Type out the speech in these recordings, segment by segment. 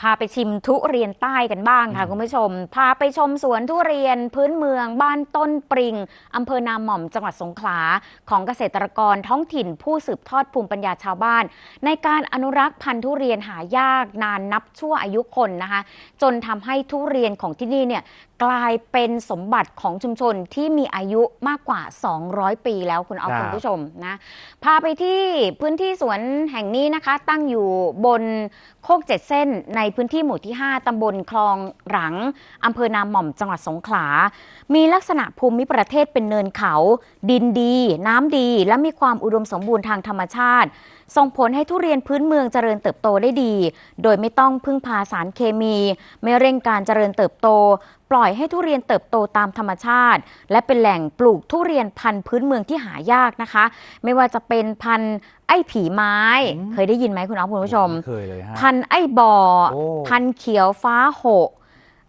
พาไปชิมทุเรียนใต้กันบ้างค่ะคุณผู้ชม พาไปชมสวนทุเรียนพื้นเมืองบ้านต้นปริงอำเภอนาหม่อมจังหวัดสงขลา ของเกษตรกรท้องถิ่นผู้สืบทอดภูมิปัญญาชาวบ้าน ในการอนุรักษ์พันธุ์ทุเรียนหายากนานนับชั่วอายุคนนะคะ จนทำให้ทุเรียนของที่นี่เนี่ยกลายเป็นสมบัติของชุมชนที่มีอายุมากกว่า 200 ปีแล้วคุณเอาครับคุณผู้ชมนะพาไปที่พื้นที่สวนแห่งนี้นะคะ ตั้งอยู่บนโคกเจ็ดเส้นในพื้นที่หมู่ที่ 5ตำบลคลองหลังอำเภอนามหม่อมจังหวัดสงขลา มีลักษณะภูมิประเทศเป็นเนินเขา ดินดี น้ำดี และมีความอุดมสมบูรณ์ทางธรรมชาติ ส่งผลให้ทุเรียนพื้นเมืองเจริญเติบโตได้ดี โดยไม่ต้องพึ่งพาสารเคมี ไม่เร่งการเจริญเติบโต ปล่อยให้ทุเรียนเติบโตตามธรรมชาติ และเป็นแหล่งปลูกทุเรียนพันธุ์พื้นเมืองที่หายากนะคะ ไม่ว่าจะเป็นพันธุ์ไอ้ผีไม้อืมเคยได้ยินไหมคุณอ๊อฟคุณผู้ชมไเคยเลยฮะพันธุ์ไอ้บอโอ้พันธุ์เขียวฟ้าโหก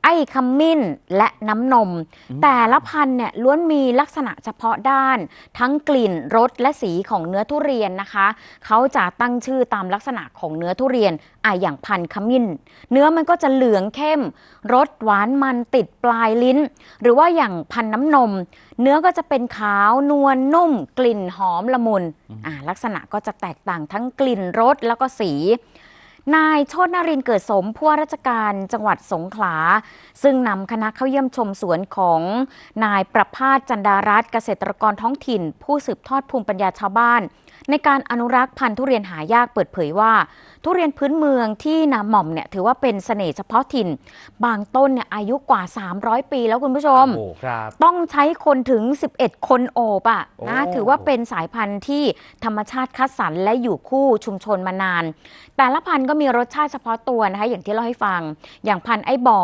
ไอ้ขมิ้นและน้ำนมอืมแต่ละพันธุ์เนี่ยล้วนมีลักษณะเฉพาะด้าน ทั้งกลิ่นรสและสีของเนื้อทุเรียนนะคะ เขาจะตั้งชื่อตามลักษณะของเนื้อทุเรียนอะอย่างพันธุ์ขมิ้น เนื้อมันก็จะเหลืองเข้มรสหวานมันติดปลายลิ้น หรือว่าอย่างพันธุ์น้ำนม เนื้อก็จะเป็นขาวนวลนุ่ม กลิ่นหอมละมุนอ่าลักษณะก็จะแตกต่างทั้งกลิ่นรสแล้วก็สี นายโชตนารินเกิดสมผู้ว่าราชการจังหวัดสงขลา ซึ่งนำคณะเข้าเยี่ยมชมสวนของนายประภาสจันดารัตเกษตรกรท้องถิ่น ผู้สืบทอดภูมิปัญญาชาวบ้าน ในการอนุรักษ์พันธุ์ทุเรียนหายากเปิดเผยว่าทุเรียนพื้นเมืองที่นาหม่อมเนี่ยถือว่าเป็นเสน่ห์เฉพาะถิ่น บางต้นเนี่ยอายุกว่า 300 ปีแล้วคุณผู้ชม โอ้โหครับ ต้องใช้คนถึง 11 คนโอบอะนะโอ้ถือว่าเป็นสายพันธุ์ที่ธรรมชาติคัดสรรและอยู่คู่ชุมชนมานาน แต่ละพันธุ์ก็มีรสชาติเฉพาะตัวนะคะอย่างที่เราให้ฟัง อย่างพันธุ์ไอ้บ่อ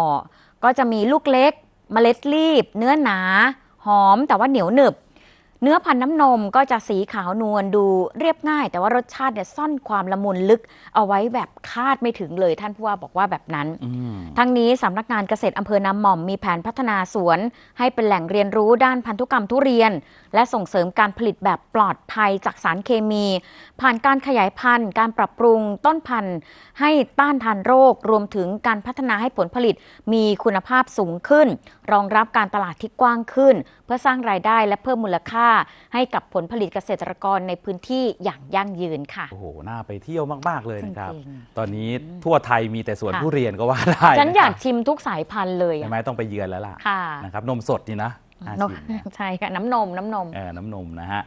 ก็จะมีลูกเล็ก เมล็ดรีบ เนื้อหนา หอมแต่ว่าเหนียวหนึบ เนื้อพันธุ์น้ำนมก็จะสีขาวนวลดูเรียบง่าย แต่ว่ารสชาติเนี่ยซ่อนความละมุนลึกเอาไว้แบบคาดไม่ถึงเลย ท่านผู้ว่าบอกว่าแบบนั้นอืมทั้งนี้สำนักงานเกษตรอำเภอน้ำหม่อมมีแผนพัฒนาสวน ให้เป็นแหล่งเรียนรู้ด้านพันธุกรรมทุเรียน และส่งเสริมการผลิตแบบปลอดภัยจากสารเคมี ผ่านการขยายพันธุ์ การปรับปรุงต้นพันธุ์ ให้ต้านทานโรค รวมถึงการพัฒนาให้ผลผลิตมีคุณภาพสูงขึ้น รองรับการตลาดที่กว้างขึ้น เพื่อสร้างรายได้และเพิ่มมูลค่าให้กับผลผลิตเกษตรกรในพื้นที่อย่างยั่งยืนค่ะ โอ้โห น่าไปเที่ยวมาก ๆ เลยนะครับจริงตอนนี้ทั่วไทยมีแต่สวนค่ะ ทุเรียนก็ว่าได้ฉันอยากะครับชิมทุกสายพันธุ์เลยใช่อะไหมต้องไปเยือนแล้วล่ะค่ะ นะครับ นมสดนี่นะน่านมชิมนะใช่ค่ะ น้ำนมน้ำนม เออน้ำนมนะฮะ